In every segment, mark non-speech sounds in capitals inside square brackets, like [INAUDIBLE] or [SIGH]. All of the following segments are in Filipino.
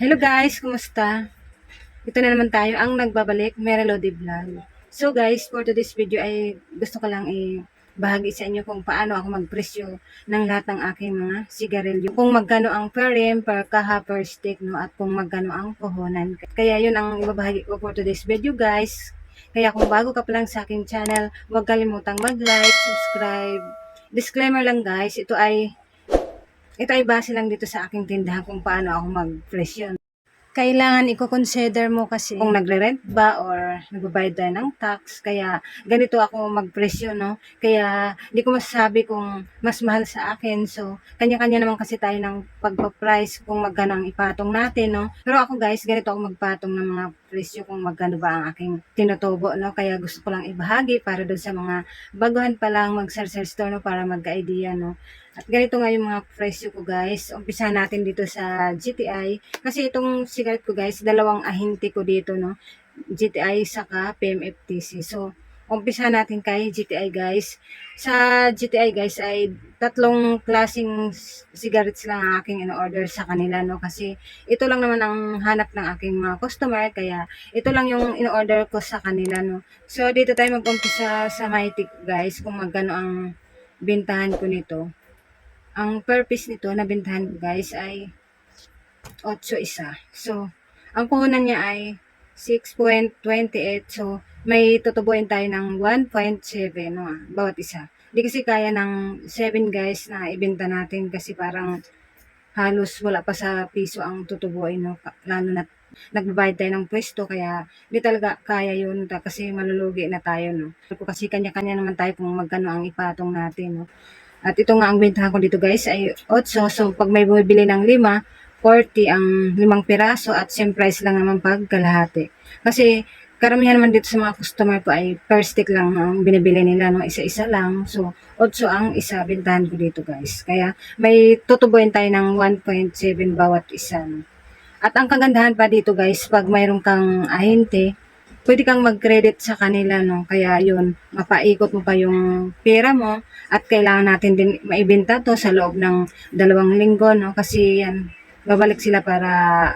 Hello guys, kumusta? Ito na naman tayo ang nagbabalik, Merelody Vlog. So guys, for today's video ay gusto ko lang i bahagi sa inyo kung paano ako magpresyo ng lahat ng aking mga sigarilyo. Kung magkano ang per rim, per kaha, per stick, no? At kung magkano ang puhunan. Kaya yun ang ibabahagi ko for today's video guys. Kaya kung bago ka pa lang sa aking channel, huwag kalimutang mag-like, subscribe. Disclaimer lang guys, ito ay ito ay base lang dito sa aking tindahan kung paano ako mag-presyo. Kailangan i-consider mo kasi kung nagre-rent ba or nagbabayad tayo ng tax. Kaya ganito ako mag-presyo, no? Kaya hindi ko masasabi kung mas mahal sa akin. So, kanya-kanya naman kasi tayo ng pagpa-price kung magkano ang ipatong natin, no? Pero ako guys, ganito ako magpatong ng mga presyo kung magkano ba ang aking tinutubo, no? Kaya gusto ko lang ibahagi para doon sa mga baguhan pa lang mag-search store, no? Para magka-idea, no? At ganito nga yung mga presyo ko guys. Umpisa natin dito sa GTI. Kasi itong cigarette ko guys, dalawang ahinti ko dito no. GTI saka PMFTC. So, umpisa natin kay GTI guys. Sa GTI guys ay tatlong klasing cigarettes lang ang aking in-order sa kanila no. Kasi ito lang naman ang hanap ng aking mga customer. Kaya ito lang yung in-order ko sa kanila no. So, dito tayo mag-umpisa sa Mighty guys kung magkano ang bintahan ko nito ang purpose nito na bintahan ko guys ay 8 isa. So, ang puhunan niya ay 6.28. So, may tutubuin tayo ng 1.7 no, ah, bawat isa. Hindi kasi kaya ng 7 guys na ibenta natin kasi parang halos wala pa sa piso ang tutubuin no, lalo na nagbabayad tayo ng pwesto kaya hindi talaga kaya yun ta- kasi malulugi na tayo no. Kasi kanya-kanya naman tayo kung magkano ang ipatong natin no. At ito nga ang bentahan ko dito guys ay 8. So pag may bumibili ng 5, 40 ang limang piraso at same price lang naman pag kalahati. Kasi karamihan naman dito sa mga customer ko ay per stick lang ang binibili nila, no? isa-isa lang. So, 8 ang isa bentahan ko dito guys. Kaya may tutubuin tayo ng 1.7 bawat isa. At ang kagandahan pa dito guys, pag mayroon kang ahente, pwede kang mag-credit sa kanila, no? Kaya yun, mapaikot mo pa yung pera mo at kailangan natin din maibenta to sa loob ng dalawang linggo, no? Kasi yan, babalik sila para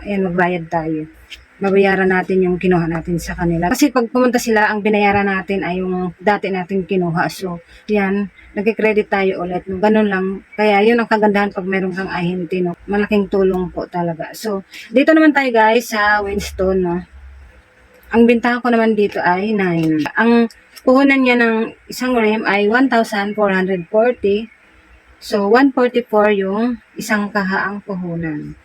yan, magbayad tayo. Babayaran natin yung kinuha natin sa kanila. Kasi pag pumunta sila, ang binayaran natin ay yung dati natin kinuha. So, yan, nagkikredit tayo ulit. Ganun lang. Kaya yun ang kagandahan pag meron kang ahente. No? Malaking tulong po talaga. So, dito naman tayo guys sa Winston. No? Ang bintahan ko naman dito ay 9. Ang puhunan niya ng isang rim ay 1,440. So, 144 yung isang kaha ang puhunan.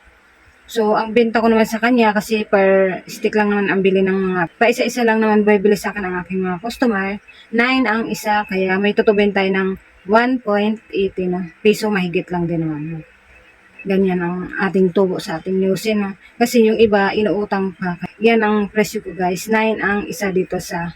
So, ang benta ko naman sa kanya kasi per stick lang naman ang bili ng mga, pa isa-isa lang naman bibili sa akin ang aking mga customer. 9 ang isa, kaya may tutubin tayo ng 1.80 na piso mahigit lang din naman. no. Ganyan ang ating tubo sa ating newsin. No? Kasi yung iba, inuutang pa. Yan ang presyo ko guys. 9 ang isa dito sa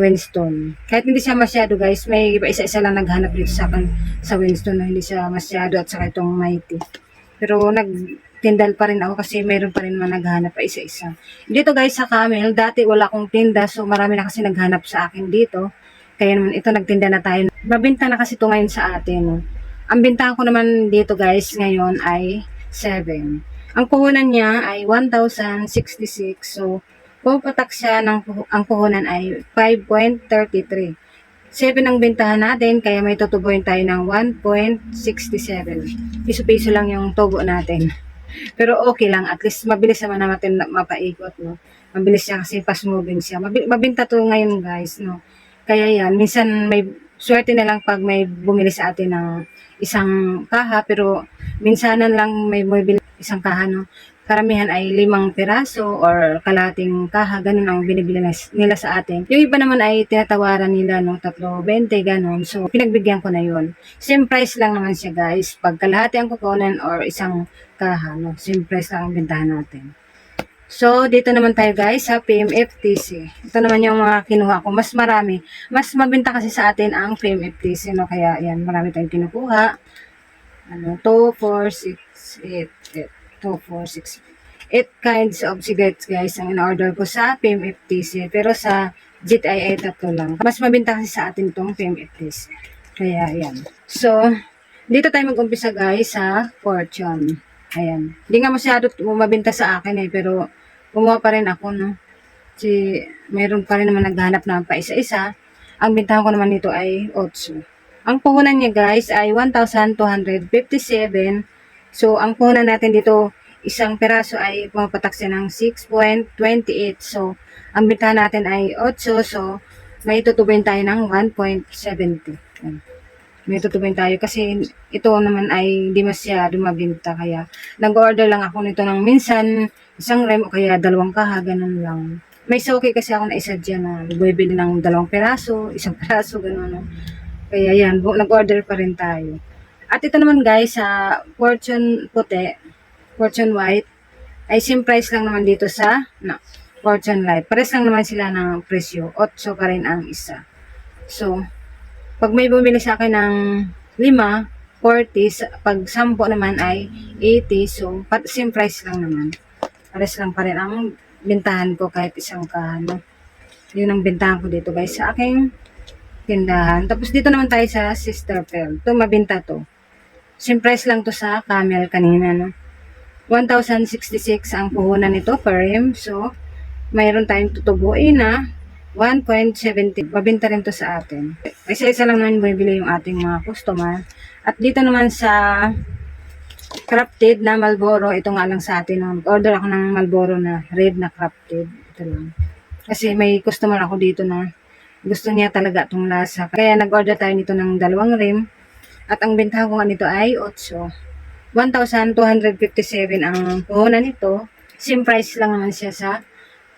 Winston. Kahit hindi siya masyado guys, may iba isa-isa lang naghanap dito sa akin sa Winston na hindi siya masyado at saka itong Mighty. Pero nagtindal pa rin ako kasi mayroon pa rin naman naghanap pa isa-isa. Dito guys sa Camel, dati wala akong tinda so marami na kasi naghanap sa akin dito. Kaya naman ito nagtinda na tayo. Mabinta na kasi ito ngayon sa atin. Ang bintahan ko naman dito guys ngayon ay 7. Ang puhunan niya ay 1,066. So, pupatak siya ng ang puhunan ay 5.33. 7 ang bintahan natin, kaya may tutubuin tayo ng 1.67. Piso-piso lang yung tubo natin. [LAUGHS] Pero okay lang, at least mabilis naman natin na- mapaikot, no? Mabilis siya kasi fast moving siya. Mabi- mabinta to ngayon, guys, no? Kaya yan, minsan may swerte na lang pag may bumili sa atin ng isang kaha, pero minsanan lang may bumibili isang kaha, no? Karamihan ay limang piraso or kalating kaha, ganun ang binibili nila sa atin. Yung iba naman ay tinatawaran nila, no? Tatlo, 20, ganun. So, pinagbigyan ko na yun. Same price lang naman siya, guys. Pag kalahati ang kukunan or isang kaha, no? Same price lang ang bintahan natin. So, dito naman tayo guys sa PMFTC. Ito naman yung mga kinuha ko. Mas marami. Mas mabinta kasi sa atin ang PMFTC. No? Kaya yan, marami tayong kinukuha. Ano, 2, 4, 6, 8, 8. 2, 4, 6, 8 kinds of cigarettes guys ang in-order ko sa PMFTC. Pero sa GTI ay tatlo lang. Mas mabinta kasi sa atin itong PMFTC. Kaya yan. So, dito tayo mag-umpisa guys sa Fortune. Ayan. Hindi nga masyado mabinta sa akin eh, pero kumuha pa rin ako, no? Kasi meron pa rin naman naghahanap na pa isa-isa. Ang bintahan ko naman dito ay 8. Ang puhunan niya guys ay 1,257. So, ang puhunan natin dito, isang peraso ay pumapatak siya ng 6.28. So, ang bintahan natin ay 8. So, may tutubuin tayo ng 1.70. Ayan. May tutubuin tayo kasi ito naman ay di masyado mabinta. Kaya, nag-order lang ako nito ng minsan, isang rem o kaya dalawang kaha, ganun lang. May soki kasi ako na isa dyan na bumibili ng dalawang peraso, isang [LAUGHS] peraso, ganun. No? Kaya yan, nag-order pa rin tayo. At ito naman guys, sa Fortune puti, Fortune white, ay same price lang naman dito sa no, Fortune light. Pares lang naman sila ng presyo. 8 pa rin ang isa. So, pag may bumili sa akin ng 5, 40, sa- pag 10 naman ay 80. So, same price lang naman. Pares lang pa rin ang bintahan ko kahit isang kahano. Yun ang bintahan ko dito guys sa aking tindahan. Tapos dito naman tayo sa Sister Pearl. Ito mabinta to. Same lang to sa camel kanina no. 1,066 ang puhunan nito per rim. So, mayroon tayong tutubuin na 1.70. Mabinta rin to sa atin. Isa-isa lang naman bumibili yung ating mga customer. At dito naman sa crafted na Malboro, ito nga lang sa atin. Order ako ng Malboro na red na crafted. Ito lang. Kasi may customer ako dito na gusto niya talaga itong lasa. Kaya nag-order tayo nito ng dalawang rim. At ang bintahan ko nito ay 8. 1,257 ang puhunan nito. Same price lang naman siya sa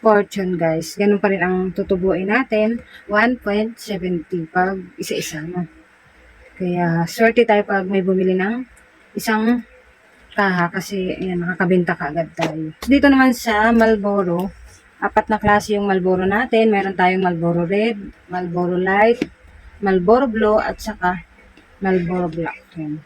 Fortune guys. Ganun pa rin ang tutubuin natin. 1.70 pag isa-isa no. Kaya swerte tayo pag may bumili ng isang kaha kasi ayan, nakakabenta ka agad tayo. Dito naman sa Malboro, apat na klase yung Malboro natin. Meron tayong Malboro Red, Malboro Light, Malboro Blue, at saka Malboro Black. Yan.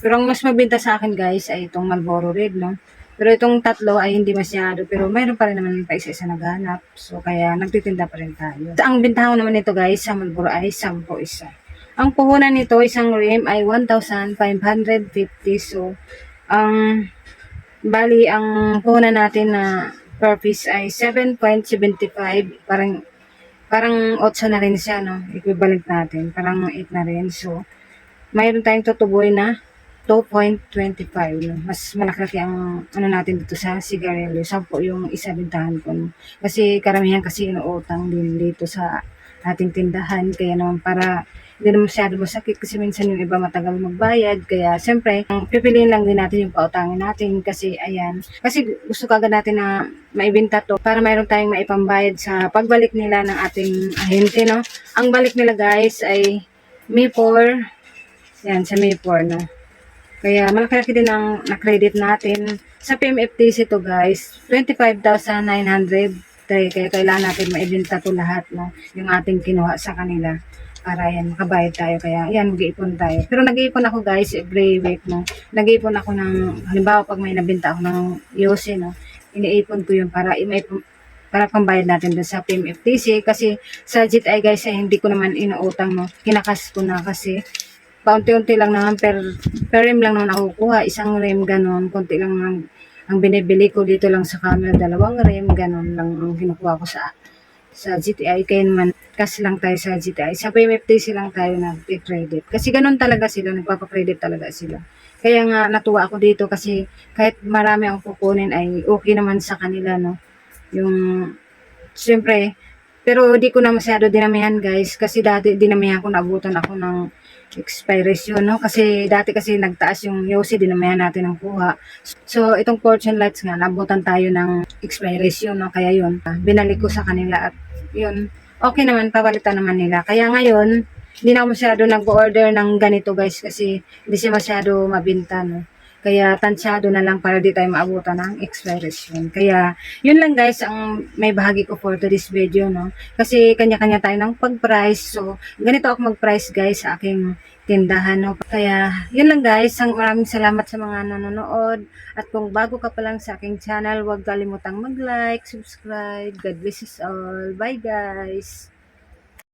Pero ang mas mabenta sa akin guys ay itong Malboro Red, no? Pero itong tatlo ay hindi masyado, pero mayroon pa rin naman pa isa-isa naghanap. So, kaya nagtitinda pa rin tayo. Ang bintahan ko naman nito guys sa Malboro ay 10 isa. Ang puhunan nito, isang rim ay 1,550. So, ang bali, ang puhunan natin na per piece ay 7.75. Parang, parang 8 na rin siya, no? Equivalent natin. Parang 8 na rin. So, mayroon tayong tutuboy na 2.25. No? Mas malaki ang ano natin dito sa sigarilyo. Sampo yung isa bintahan ko. Kasi karamihan kasi inuutang din dito sa ating tindahan. Kaya naman para hindi naman masyado masakit kasi minsan yung iba matagal magbayad. Kaya siyempre, pipiliin lang din natin yung pautangin natin kasi ayan. Kasi gusto kagad natin na maibenta to para mayroon tayong maipambayad sa pagbalik nila ng ating ahente. No? Ang balik nila guys ay May 4 yan, sa May 4, no? Kaya malaki din ang na-credit natin. Sa PMFTC to guys, 25,900. Kaya kailangan natin maibenta to lahat, no? Yung ating kinuha sa kanila. Para yan, makabayad tayo. Kaya yan, mag-iipon tayo. Pero nag-iipon ako guys every week, no? Nag-iipon ako ng, halimbawa pag may nabenta ako ng Yose, no? Iniipon ko yun para maipon para pambayad natin dun sa PMFTC kasi sa GTI guys ay hindi ko naman inuutang no kinakas ko na kasi paunti-unti lang naman per, per rim lang naman ako kuha. Isang rim, ganon. Konti lang ang, ang binibili ko dito lang sa camera. Dalawang rim, ganon lang ang kinukuha ko sa sa GTI. Kaya naman, kasi lang tayo sa GTI. Sa PMFTC lang tayo nag-credit. Kasi ganon talaga sila. Nagpapakredit talaga sila. Kaya nga, natuwa ako dito kasi kahit marami akong kukunin ay okay naman sa kanila, no? Yung, siyempre, pero di ko na masyado dinamihan guys kasi dati dinamihan ko naabutan ako ng expiration no? Kasi dati kasi nagtaas yung yosi dinamihan natin ng kuha. So itong fortune lights nga naabutan tayo ng expiration no? Kaya yun binalik ko sa kanila at yun okay naman pabalitan naman nila. Kaya ngayon hindi na ako masyado nag-order ng ganito guys kasi hindi siya masyado mabinta no kaya tansyado na lang para di tayo maabutan ng expiration. Kaya yun lang guys ang may bahagi ko for today's video no. Kasi kanya-kanya tayo ng pag-price. So ganito ako mag-price guys sa aking tindahan no. Kaya yun lang guys. Ang maraming salamat sa mga nanonood. At kung bago ka pa lang sa aking channel, huwag kalimutang mag-like, subscribe. God bless us all. Bye guys.